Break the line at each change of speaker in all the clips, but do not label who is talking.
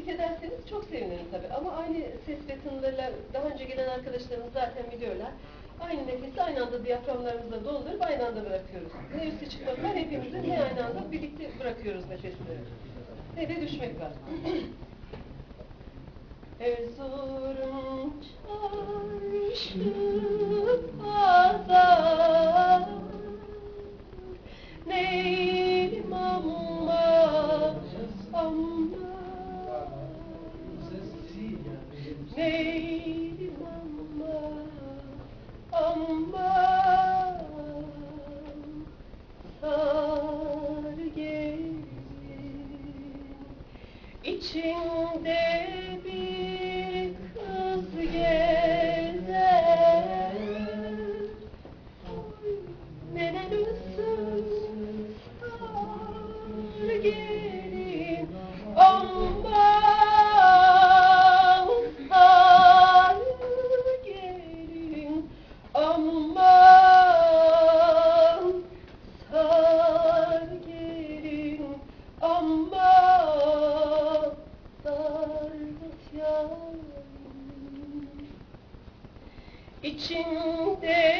eşlik ederseniz çok sevinirim tabii. Ama aynı ses ve tınılarla daha önce gelen arkadaşlarımız zaten biliyorlar. Aynı nefesi aynı anda diyaframlarımızla doldurup aynı anda bırakıyoruz. Ne üstü çıkmak var hepimizin ne aynı anda birlikte bırakıyoruz nefesleri. Ne de düşmek var. Erzurum çarşı Neylim amma amma? Sar gelin İçinde İçinde bir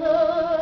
sana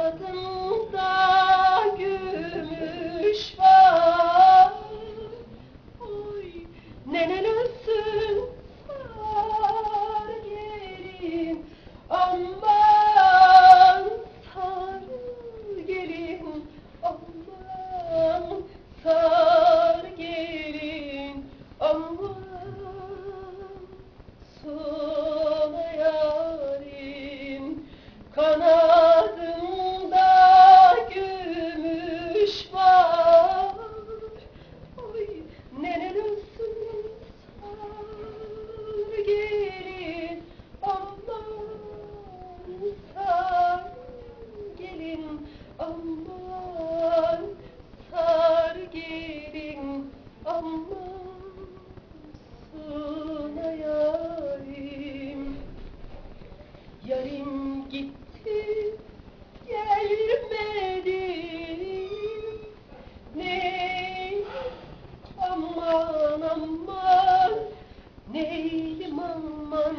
Neylim aman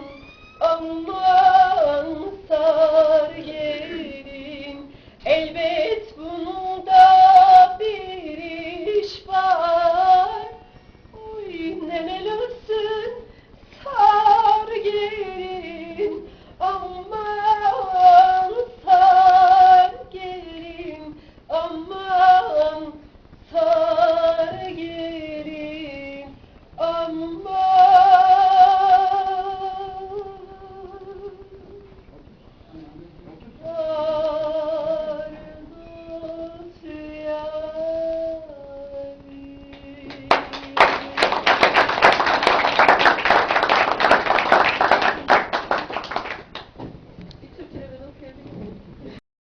aman